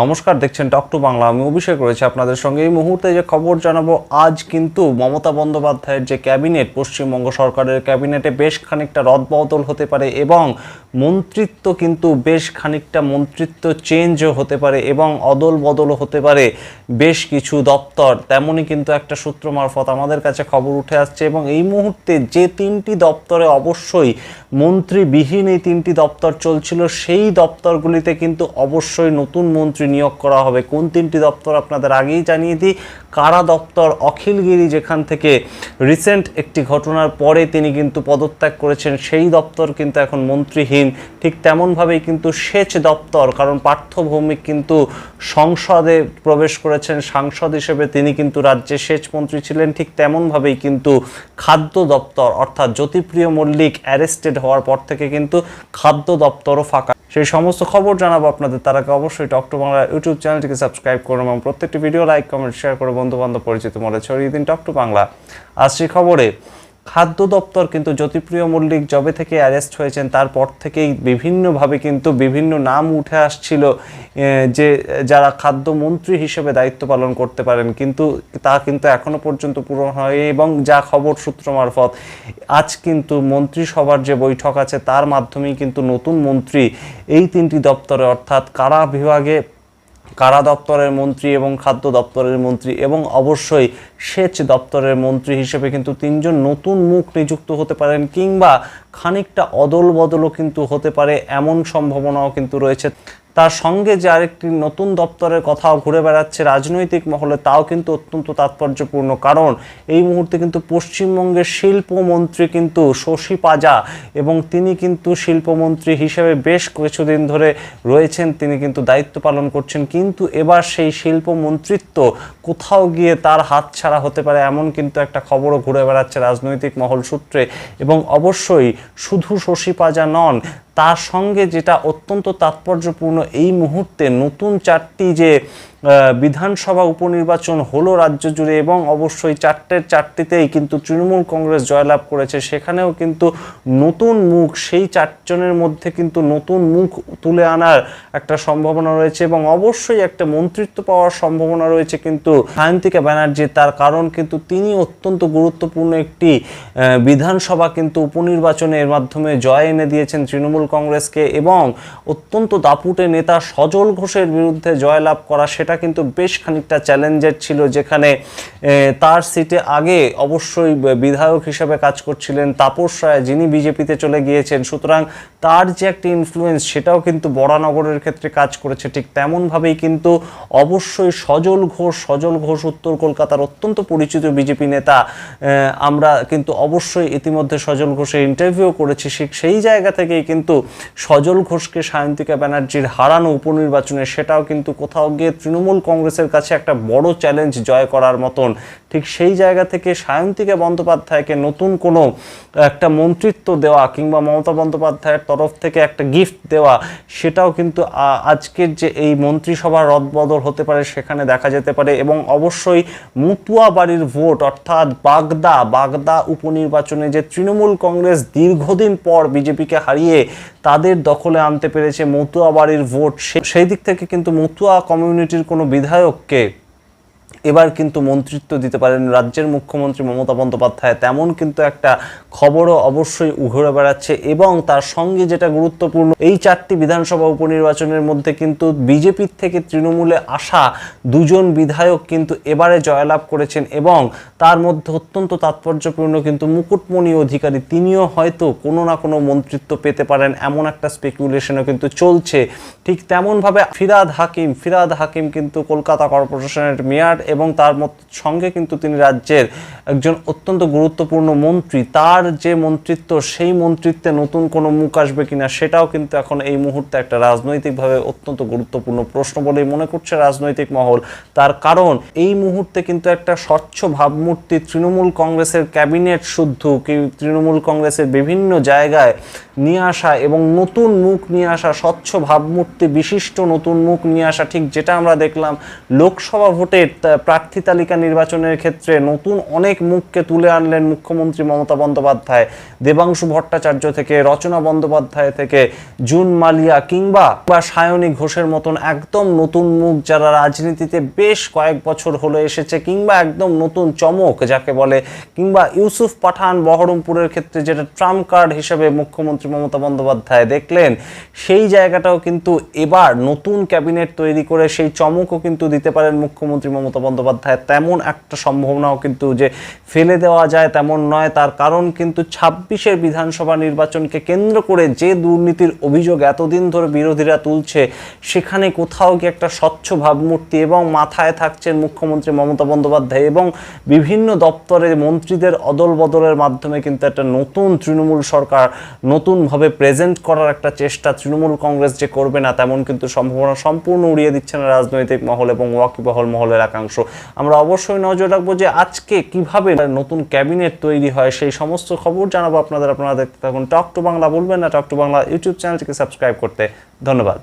নমস্কার, দেখছেন টক টু বাংলা আমি অভিষেক রয়েছে আপনাদের সঙ্গে। এই মুহূর্তে যে খবর জানাব, আজ কিন্তু মমতা বন্দ্যোপাধ্যায়ের যে ক্যাবিনেট, পশ্চিমবঙ্গ সরকারের ক্যাবিনেটে বেশ খানিকটা রদবদল হতে পারে এবং মন্ত্রিত্ব কিন্তু বেশ খানিকটা মন্ত্রিত্ব চেঞ্জও হতে পারে এবং অদল বদলও হতে পারে বেশ কিছু দপ্তর। তেমনই কিন্তু একটা সূত্র মারফত আমাদের কাছে খবর উঠে আসছে এবং এই মুহূর্তে যে তিনটি দপ্তরে অবশ্যই মন্ত্রীবিহীন এই তিনটি দপ্তর চলছিল, সেই দপ্তরগুলিতে কিন্তু অবশ্যই নতুন মন্ত্রী নিয়োগ করা হবে। কোন তিনটি দপ্তর আপনাদের আগেই জানিয়ে দিই, কারা দপ্তর? অখিলগিরি যেখান থেকে রিসেন্ট একটি ঘটনার পরে তিনি কিন্তু পদত্যাগ করেছেন, সেই দপ্তর কিন্তু এখন মন্ত্রীহীন। ঠিক তেমনভাবেই কিন্তু সেচ দপ্তর, কারণ পার্থ ভৌমিক কিন্তু সংসদে প্রবেশ করেছেন, সাংসদ হিসেবে তিনি কিন্তু রাজ্যে সেচ মন্ত্রী ছিলেন, ঠিক তেমনভাবেই কিন্তু খাদ্য দপ্তর, অর্থাৎ জ্যোতিপ্রিয় মল্লিক অ্যারেস্টেড হওয়ার পর থেকে কিন্তু খাদ্য দপ্তরও ফাঁকা। সেই সমস্ত খবর জানাব আপনাদের তার আগে অবশ্যই টক টু বাংলা ইউটিউব চ্যানেলটিকে সাবস্ক্রাইব করুন এবং প্রত্যেকটি ভিডিও লাইক, কমেন্ট, শেয়ার করে বন্ধু বান্ধব পরিচিত মনে ছড়িয়ে দিন টক টু বাংলা। আজ সেই খবরে খাদ্য দপ্তর কিন্তু জ্যোতিপ্রিয় মল্লিক জবে থেকে অ্যারেস্ট হয়েছেন, তারপর থেকেই বিভিন্নভাবে কিন্তু বিভিন্ন নাম উঠে আসছিল যে যারা খাদ্যমন্ত্রী হিসেবে দায়িত্ব পালন করতে পারেন, কিন্তু তা কিন্তু এখনও পর্যন্ত পূরণ হয় এবং যা খবর সূত্র মারফত, আজ কিন্তু মন্ত্রিসভার যে বৈঠক আছে, তার মাধ্যমেই কিন্তু নতুন মন্ত্রী এই তিনটি দপ্তরে, অর্থাৎ কারা বিভাগে কারা দপ্তরের মন্ত্রী এবং খাদ্য দপ্তরের মন্ত্রী এবং অবশ্যই সেচ দপ্তরের মন্ত্রী হিসেবে কিন্তু তিনজন নতুন মুখ নিযুক্ত হতে পারেন কিংবা খানিকটা অদল বদলও কিন্তু হতে পারে এমন সম্ভাবনাও কিন্তু রয়েছে। তার সঙ্গে যে আরেকটি নতুন দপ্তরের কথাও ঘুরে বেড়াচ্ছে রাজনৈতিক মহলে, তাও কিন্তু অত্যন্ত তাৎপর্যপূর্ণ। কারণ এই মুহূর্তে কিন্তু পশ্চিমবঙ্গের শিল্পমন্ত্রী কিন্তু শশী পাজা এবং তিনি কিন্তু শিল্পমন্ত্রী হিসেবে বেশ কিছুদিন ধরে রয়েছেন। তিনি কিন্তু দায়িত্ব পালন করছেন। কিন্তু এবার সেই শিল্পমন্ত্রিত্ব কোথাও গিয়ে তার হাতছাড়া হতে পারে এমন কিন্তু একটা খবরও ঘুরে বেড়াচ্ছে রাজনৈতিক মহল সূত্রে। এবং অবশ্যই শুধু শশী পাজা নন তার সঙ্গে যেটা অত্যন্ত তাৎপর্যপূর্ণ এই মুহূর্তে নতুন চারটি যে বিধানসভা উপনির্বাচন হলো রাজ্য জুড়ে এবং অবশ্যই চারটের চারটিতেই কিন্তু তৃণমূল কংগ্রেস জয়লাভ করেছে। সেখানেও কিন্তু নতুন মুখ, সেই চারজনের মধ্যে কিন্তু নতুন মুখ তুলে আনার একটা সম্ভাবনা রয়েছে এবং অবশ্যই একটা মন্ত্রিত্ব পাওয়ার সম্ভাবনা রয়েছে কিন্তু সায়ন্তিকা ব্যানার্জি। তার কারণ কিন্তু তিনি অত্যন্ত গুরুত্বপূর্ণ একটি বিধানসভা কিন্তু উপনির্বাচনের মাধ্যমে জয় এনে দিয়েছেন তৃণমূল কংগ্রেসকে এবং অত্যন্ত দাপুটে নেতা সজল ঘোষের বিরুদ্ধে জয়লাভ করা, সেটা কিন্তু বেশ খানিকটা চ্যালেঞ্জের ছিল, যেখানে তার সিটে আগে অবশ্যই বিধায়ক হিসেবে কাজ করছিলেন তাপস রায়, যিনি বিজেপিতে চলে গিয়েছেন। সুতরাং তার যে একটি ইনফ্লুয়েন্স সেটাও কিন্তু বরানগরের ক্ষেত্রে কাজ করেছে ঠিক তেমনভাবেই কিন্তু অবশ্যই সজল ঘোষ সজল ঘোষ উত্তর কলকাতার অত্যন্ত পরিচিত বিজেপি নেতা আমরা কিন্তু অবশ্যই ইতিমধ্যে সজল ঘোষের ইন্টারভিউ করেছি। সেই জায়গা থেকেই কিন্তু সজল ঘোষকে সায়ন্তিকা ব্যানার্জির হারানো উপনির্বাচনে সেটাও কিন্তু কোথাও গিয়ে তৃণমূল কংগ্রেসের কাছে একটা বড় চ্যালেঞ্জ জয় করার মতন। ঠিক সেই জায়গা থেকে সায়ন্তিকা বন্দ্যোপাধ্যায়কে নতুন কোনো একটা মন্ত্রিত্ব দেওয়া কিংবা মমতা বন্দ্যোপাধ্যায়ের তরফ থেকে একটা গিফট দেওয়া, সেটাও কিন্তু আজকের যে এই মন্ত্রিসভার রদবদল হতে পারে সেখানে দেখা যেতে পারে এবং অবশ্যই মুতুয়া বাড়ির ভোট অর্থাৎ বাগদা বাগদা উপনির্বাচনে যে তৃণমূল কংগ্রেস দীর্ঘদিন পর বিজেপিকে হারিয়ে তাদের দখলে আনতে পেরেছে মতুয়া বাড়ির ভোট সেই দিক থেকে কিন্তু মতুয়া কমিউনিটির কোনো বিধায়ককে এবার কিন্তু মন্ত্রিত্ব দিতে পারেন রাজ্যের মুখ্যমন্ত্রী মমতা বন্দ্যোপাধ্যায়। তেমন কিন্তু একটা খবরও অবশ্যই উঘরে বেড়াচ্ছে এবং তার সঙ্গে যেটা গুরুত্বপূর্ণ, এই চারটি বিধানসভা উপনির্বাচনের মধ্যে কিন্তু বিজেপির থেকে তৃণমূলে আসা দুজন বিধায়ক কিন্তু এবারে জয়লাভ করেছেন এবং তার মধ্যে অত্যন্ত তাৎপর্যপূর্ণ কিন্তু মুকুটমণি অধিকারী, তিনিও হয়তো কোনো না কোনো মন্ত্রিত্ব পেতে পারেন, এমন একটা স্পেকুলেশনও কিন্তু চলছে। ঠিক তেমনভাবে ফিরাদ হাকিম ফিরাদ হাকিম কিন্তু কলকাতা কর্পোরেশনের মেয়র এবং তার সঙ্গে কিন্তু তিনি রাজ্যের একজন অত্যন্ত গুরুত্বপূর্ণ মন্ত্রী। তার যে মন্ত্রিত্ব, সেই মন্ত্রিত্বে নতুন কোনো মুখ আসবে কিনা, সেটাও কিন্তু এখন এই মুহূর্তে একটা রাজনৈতিকভাবে অত্যন্ত গুরুত্বপূর্ণ প্রশ্ন বলেই মনে করছে রাজনৈতিক মহল। তার কারণ, এই মুহূর্তে কিন্তু একটা স্বচ্ছ ভাবমূর্তি তৃণমূল কংগ্রেসের ক্যাবিনেট শুদ্ধ, কি তৃণমূল কংগ্রেসের বিভিন্ন জায়গায় নিয়ে আসা এবং নতুন মুখ নিয়ে আসা, স্বচ্ছ ভাবমূর্তি, বিশিষ্ট নতুন মুখ নিয়ে আসা, ঠিক যেটা আমরা দেখলাম লোকসভা ভোটের প্রার্থী তালিকা নির্বাচনের ক্ষেত্রে নতুন অনেক মুখকে তুলে আনলেন মুখ্যমন্ত্রী মমতা বন্দ্যোপাধ্যায়। দেবাংশু ভট্টাচার্য থেকে, রচনা বন্দ্যোপাধ্যায় থেকে, জুন মালিয়া কিংবা বা সায়নী ঘোষের মতন একদম নতুন মুখ যারা রাজনীতিতে বেশ কয়েক বছর হলো এসেছে কিংবা একদম নতুন চমক যাকে বলে, কিংবা ইউসুফ পাঠান বহরমপুরের ক্ষেত্রে যেটা ট্রাম্প কার্ড হিসেবে মুখ্যমন্ত্রী মমতা বন্দ্যোপাধ্যায় দেখলেন, সেই জায়গাটাও কিন্তু এবার নতুন ক্যাবিনেট তৈরি করে সেই চমকও কিন্তু দিতে পারেন মুখ্যমন্ত্রী মমতা বন্দ্যোপাধ্যায়, তেমন একটা সম্ভাবনাও কিন্তু যে ফেলে দেওয়া যায় তেমন নয়। তার কারণ কিন্তু ছাব্বিশের বিধানসভা নির্বাচনকে কেন্দ্র করে যে দুর্নীতির অভিযোগ এতদিন ধরে বিরোধীরা তুলছে, সেখানে কোথাও কি একটা স্বচ্ছ ভাবমূর্তি এবং মাথায় থাকছেন মুখ্যমন্ত্রী মমতা বন্দ্যোপাধ্যায় এবং বিভিন্ন দপ্তরে মন্ত্রীদের অদল বদলের মাধ্যমে কিন্তু একটা নতুন তৃণমূল সরকার নতুনভাবে প্রেজেন্ট করার একটা চেষ্টা তৃণমূল কংগ্রেস যে করবে না, তেমন কিন্তু সম্ভাবনা সম্পূর্ণ উড়িয়ে দিচ্ছে না রাজনৈতিক মহল এবং ওয়াকিবহল মহলের একাংশ। আমরা অবশ্যই নজর রাখব যে আজকে কীভাবে নতুন ক্যাবিনেট তৈরি হয়, সেই সমস্ত খবর জানাব আপনাদের, আপনারা দেখতে থাকুন। টক টু বাংলা বলবেন না, টক টু বাংলা ইউটিউব চ্যানেলটিকে সাবস্ক্রাইব করতে। ধন্যবাদ।